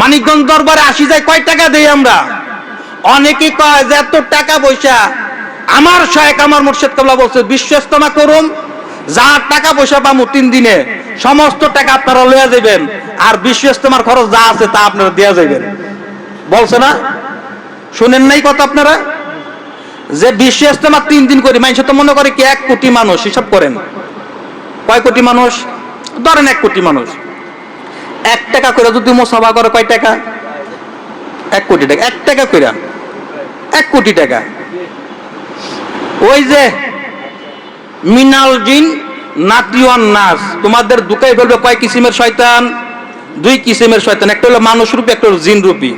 মানিকগঞ্জ দরবারে আসি যায় কয় টাকা দেই আমরা? অনেকে কয় যে এত টাকা পয়সা। আমার শায়েক আমার মুর্শেদ কাবলা বলছে বিশ্ব ইস্তেমা করুন যা টাকা পয়সা পাবো তিন দিনে, সমস্ত টাকা আপনারা লইয়া যাবেন আর বিশ্ব ইস্তেমার খরচ যা আছে তা আপনারা দেওয়া যাবেন বলছে না? শুনেন নাই কথা আপনারা? যে বিশ্ব ইস্তেমা তিন দিন করি, মানুষ তো মনে করে কি এক কোটি মানুষ, হিসাব করেন। কয় কোটি মানুষ? ধরেন এক কোটি মানুষ। এক টাকা করে যদি মোসাফা করে কয় টাকা? এক কোটি টাকা। এক টাকা করে এক কোটি টাকা। ওই যে মিনাল জিন নাতিওয়ান নাস, তোমাদের দুটাই বলবে কয় কিসিমের শয়তান? দুই কিসিমের শয়তান, একটা হলো মানুষ রূপী, একটা হলো জিন রূপী।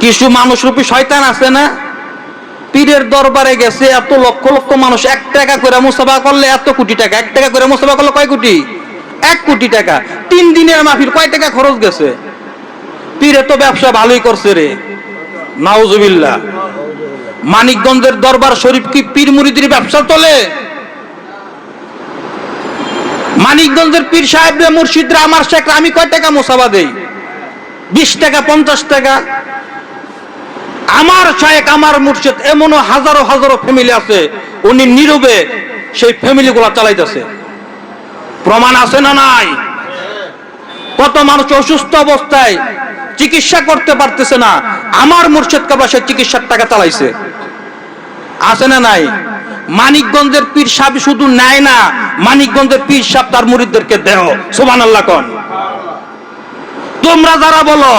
কিছু মানুষ রূপী শয়তান আছে না? পীরের দরবারে গেছে, এত লক্ষ লক্ষ মানুষ এক টাকা করে মুসাফা করলে এত কোটি টাকা। এক টাকা করে মুসাফা করলে কয় কোটি? এক কোটি টাকা। তিন দিনের মাহফিল কয় টাকা খরচ গেছে? পীরে তো ব্যবসা ভালোই করছে রে। নাউজুবিল্লাহ। মানিকগঞ্জের দরবার শরীফ কি পীর মুরিদির ব্যবসা চলে মানিকগঞ্জের পীর সাহেবরা মুর্শিদরা আমার শেখরা আমি কয় টাকা মোসাবা দেই? বিশ টাকা, পঞ্চাশ টাকা। আমার শায়েক আমার মুর্শিদ, এমনও হাজারো হাজারো ফ্যামিলি আছে। উনি নীরবে সেই ফ্যামিলি গুলা চালাইতেছে। প্রমাণ আছে না নাই? কত মানুষ অসুস্থ অবস্থায় চিকিৎসা করতে পারতেছে না। আমার মুর্শিদ কাবা সে চিকিৎসার টাকা চালাইছে। আছে না নাই? মানিকগঞ্জের পীর সাহেব শুধু নেয় না, মানিকগঞ্জের পীর সাহেব তার মুরিদদেরকে দেহ। সোমান আল্লাহ কন। তোমরা যারা বলো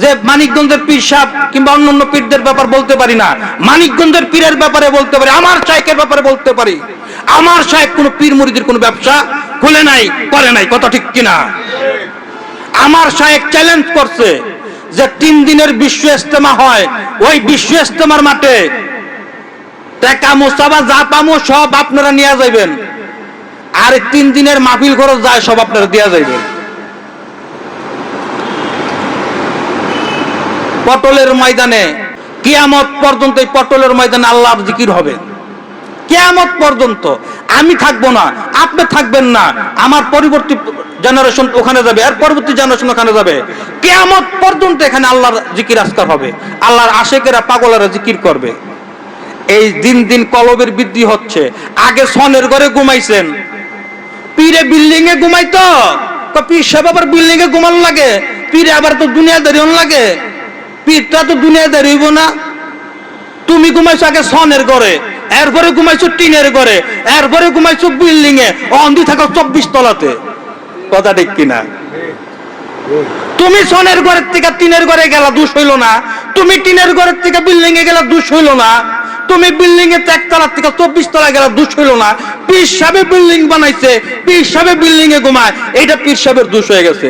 যে মানিকগঞ্জের পীর সাহেব কিংবা অন্যান্য পীরদের ব্যাপার বলতে পারি না। মানিকগঞ্জের পীরের ব্যাপারে বলতে পারি, আমার শাইকের ব্যাপারে বলতে পারি। আমার শাইক কোনো পীর মুরিদের কোনো ব্যবসা খুলে নাই, করে নাই, কথা ঠিক কিনা? আমার শায়েক চ্যালেঞ্জ করছে যে তিন দিনের বিশ্ব ইস্তেমা হয়, ওই বিশ্ব ইস্তেমার মাঠে টাকা, মোসাবা, যা পামো সব আপনারা নিয়ে যাইবেন। আর তিন দিনের মাহফিল খরচ যায়, সব আপনারা দেওয়া যাইবেন। পটলের ময়দানে, কিয়ামত পর্যন্ত এই পটলের ময়দানে আল্লাহর জিকির হবে। কেয়ামত পর্যন্ত আমি থাকব না, আপনি থাকবেন না, আমার পরবর্তী জেনারেশন ওখানে যাবে আর পরবর্তী জেনারেশন ওখানে যাবে। কেয়ামত পর্যন্ত এখানে আল্লাহর জিকির আজকার হবে, আল্লাহর আশেকেরা পাগলেরা জিকির করবে। এই দিন দিন কলবের বৃদ্ধি হচ্ছে, আগে সনের ঘরে ঘুমাইছেন, পীরে বিল্ডিং এ ঘুমাইতো পীর সাহেব আবার বিল্ডিং এ ঘুমানো লাগে, পীরে আবার তো দুনিয়া দুনিয়াদারি লাগে। পীরটা তো দুনিয়াদারি হইব না। তুমি ঘুমাইছো আগে সনের ঘরে, এরপরে ঘুমাইছো টিনের ঘরে, এরপরে ঘুমাইছো বিল্ডিং এ অন্ধি থাকো চব্বিশ তলাতে। কথা ঠিক কিনা? তুমি সনের ঘরের থেকে টিনের ঘরে গেলা, দুষ হইল না। তুমি টিনের ঘরের থেকে বিল্ডিং এ গেলা, দুষ হইল না। তুমি বিল্ডিং এ একতলার থেকে চব্বিশ তলা গেলা, দুষ হইল না। পীর সাহেব বিল্ডিং বানাইছে, পীর সাহেব বিল্ডিং এ ঘুমায় এটা পীর সাহেবের দুষ হয়ে গেছে।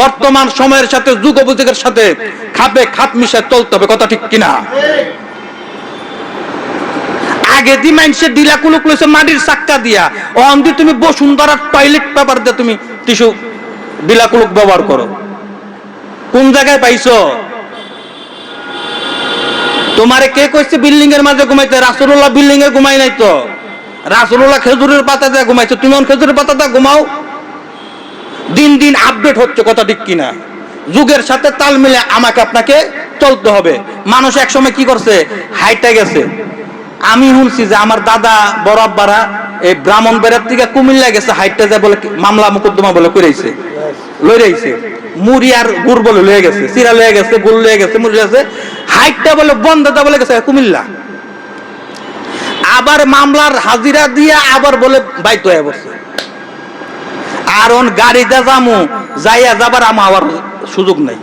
বর্তমান সময়ের সাথে যুগ উপযোগের সাথে খাপে খাপ মিশে চলতে হবে, কথা ঠিক কিনা? আগে দি মানুষের দিলা কুলুক লইছে মাটির চাক্কা দিয়া। অন্দি তুমি বসুন্ধরার টয়লেট পেপার দিয়ে তুমি টিস্যু দিলা কুলুক ব্যবহার করো। কোন জায়গায় পাইছো? তোমারে কে কইছে বিল্ডিং এর মাঝে ঘুমাইতে? রাসুল্লাহ বিল্ডিং এ ঘুমাই নাই তো। রাসুল্লাহ খেজুরের পাতা দিয়ে ঘুমাইছে। তুমি খেজুরের পাতা দিয়ে ঘুমাও। দিন দিন আপডেট হচ্ছে কথা ঠিক কিনা। যুগের সাথে তাল মিলে আমাকে আপনাকে চলতে হবে। মানুষ একসময় কি করছে? হাইটা গেছে। আমি শুনছি যে আমার দাদা, বড় আব্বারা এই ব্রাহ্মণ বেড়ার থেকে কুমিল্লা গেছে হাইটটা যায় বলে মামলা মুকদ্দমা বলে করেছে লই রইছে। মুড়ি আর গুড় বলে লয়ে গেছে চিরা লয়ে গেছে, গুড় লয়ে গেছে, মুড়ি গেছে। হাইটটা বলে বন্ধ দা বলে গেছে কুমিল্লা। আবার মামলার হাজিরা দিয়ে আবার বলে বাইত হয়ে বসছে। আর ওন গাড়িতে যামু, যাইয়া যাবার আমার সুযোগ নাই।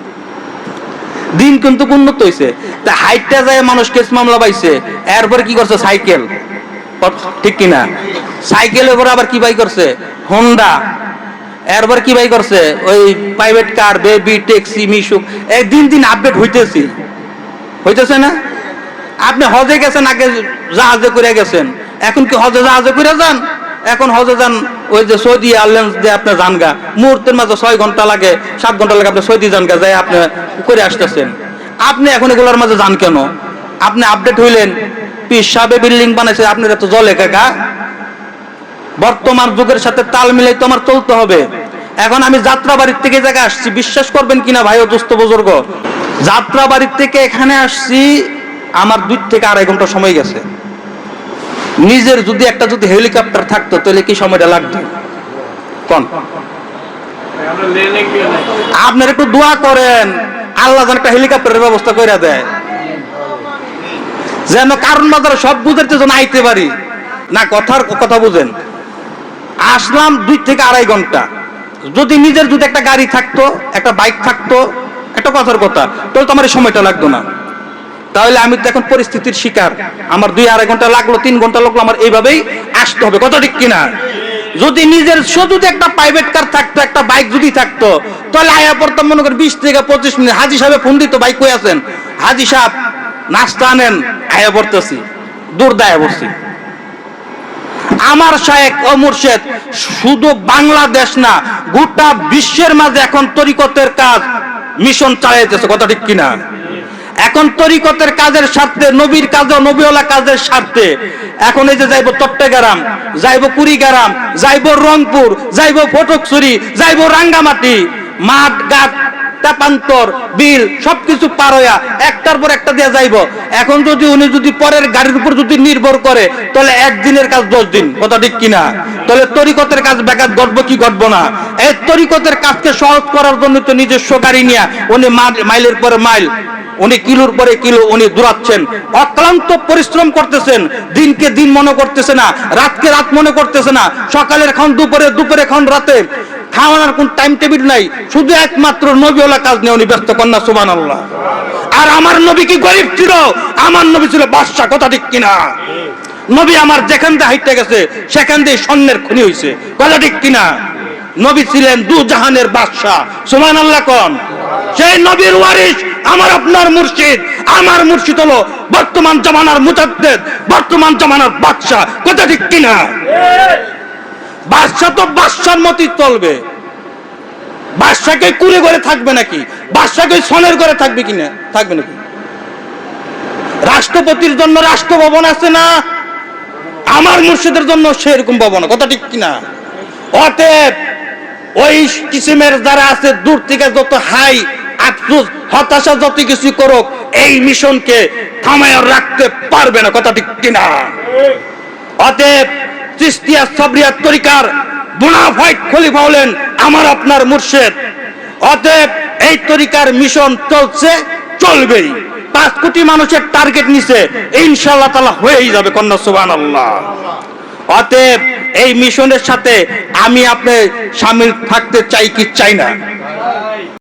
দিন কিন্তু উন্নত হয়েছে তা হাইটটা যায় মানুষ কেস মামলা পাইছে, এরপর কি করছে? সাইকেল। ঠিক কিনা? সাইকেলের পরে আবার কি বাই করছে? হোন্ডা এরপর কি বাই করছে? ওই private car baby taxi Mishuk. এই দিন দিন আপডেট হইতেছি। হইতেছে না? আপনি হজে গেছেন, আগে জাহাজে করে গেছেন। এখন কি হজে জাহাজে করে যান? এখন হজে যান ওই যে সৌদি এয়ারলাইন্স দিয়ে আপনি যান গা মুহূর্তের মাঝে ছয় ঘণ্টা লাগে, সাত ঘণ্টা লাগে আপনি সৌদি যান গা যাই আপনি করে আসতেছেন। আপনি এখন এগুলোর মাঝে যান কেন? আপনি আপডেট হইলেন পিসাবে বিল্ডিং বানাইছে, আপনার এত জলে কাকা। বর্তমান যুগের সাথে তাল মিলাই তোমার চলতে হবে। এখন আমি যাত্রাবাড়ির থেকে এই জায়গায় আসছি, বিশ্বাস করবেন কিনা ভাই ও দোস্ত বুজুর্গ? যাত্রাবাড়ির থেকে এখানে আসছি, আমার দুই থেকে আড়াই ঘণ্টা সময় গেছে। নিজের যদি একটা যদি হেলিকপ্টার থাকতো, তাহলে কি সময়টা লাগতো? কোন? আপনার একটু দোয়া করেন, আল্লাহ যেন একটা হেলিকপ্টারের ব্যবস্থা করে দেয়। যেন কারণ বাজারে সব বুঝতে যেন আইতে পারি। না, কথার কথা বুঝেন। আসলাম দুই থেকে আড়াই ঘণ্টা। যদি নিজের যদি একটা গাড়ি থাকতো, একটা বাইক থাকতো, একটা কথার কথা, তাহলে তো আমার সময়টা লাগতো না। তাহলে আমি তো এখন পরিস্থিতির শিকার। আমার দুই আড়াই ঘণ্টা লাগল, তিন ঘণ্টা লাগল, আমার এইভাবেই আসতে হবে। কত ঠিক কিনা? যদি নিজের শুধু একটা প্রাইভেট কার থাকতো, একটা বাইক যদি থাকতো, তাহলে আয়া পড়তাম মনে করেন বিশ থেকে পঁচিশ মিনিট। হাজি সাহেব ফোন দিত বাইক কই আছেন? হাজি সাহেব, নাস্তা আনেন। আয়া পড়তেছি, দূর দায়া পড়ছি আমার শায়েক ও মুর্শেদ, শুধু বাংলাদেশ না, গোটা বিশ্বের মাঝে এখন তরিকতের কাজ মিশন চালাইতেছে। কথা ঠিক কিনা? এখন তরিকতের কাজের স্বার্থে, নবীর কাজ নবীওয়ালা কাজের স্বার্থে। এখন এই যে যাইব চট্টগ্রাম যাইব কুড়িগ্রাম, যাইব রংপুর, যাইব ফটকছড়ি, যাইব রাঙ্গামাটি, মাঠ তাপান্তর, বিল, সবকিছু পার হইয়া একটার পর একটা দিয়ে যাইব। এখন যদি উনি যদি পরের গাড়ির উপর যদি নির্ভর করে, তাহলে একদিনের কাজ দশ দিন, কথা ঠিক কিনা? তাহলে তরিকতের কাজ ব্যাঘাত ঘটবো কি ঘটবো না? এই তরিকতের কাজকে সহজ করার জন্য তো নিজস্ব গাড়ি নিয়ে উনি মাইলের পরে মাইল উনি কিলোর পরে কিলো উনি দূরাচ্ছেন। অক্লান্ত পরিশ্রম করতেছেন। দিনকে দিন মনে করতেছে না, রাতকে রাত মনে করতেছে না। সকালের খান, দুপুরে দুপুরে খান, রাতে। খাওয়ানোর কোন টাইম টেবিল নাই। শুধু একমাত্র নবীওয়ালা কাজ নিয়ে উনি ব্যস্ত, কন্যা সুবান আল্লাহ আর আমার নবী কি গরিব ছিল? আমার নবী ছিল বাদশা কথা ঠিক কিনা? নবী আমার যেখান দিয়ে হাইটে গেছে, সেখান দিয়ে স্বর্ণের খুনি হয়েছে কথা ঠিক কিনা? নবী ছিলেন দু জাহানের বাদশাহ। সুমান আল্লাহ কন। সেই নবীর ওয়ারিস আমার আপনার মুর্শিদ, আমার মুর্শিদ হলো বর্তমান জামানার মুজাদ্দেদ, বর্তমান জামানার বাদশাহ। কথা ঠিক কিনা? বাদশাহ তো বাদশার মতই চলবে। বাদশাকে কুড়ে ঘরে থাকবে নাকি? বাদশাকে সনের ঘরে থাকবে কিনা? থাকবে নাকি? রাষ্ট্রপতির জন্য রাষ্ট্র ভবন আছে না? আমার মুর্শিদের জন্য সেরকম ভবন, কথা ঠিক কিনা? অতএব ওই কিসিমের যারা আছে, দূর থেকে যত হাই আফসোস, হতাশা যত কিছু করুক, এই মিশনকে থামায় রাখতে পারবে না, কথা ঠিক কিনা? অতএব চিস্তিয়া সাবরিয়ার তরিকার মুনাফাইক খলিফা হলেন আমার আপনার মুর্শেদ। অতএব এই তরিকার মিশন চলছে, চলবেই। পাঁচ কোটি মানুষের টার্গেট নিছে ইনশাআল্লাহ তালা হয়েই যাবে, কন্যা সুবান আল্লাহ অতএব এই মিশনের সাথে আমি আপনি সামিল থাকতে চাই কি চাই না?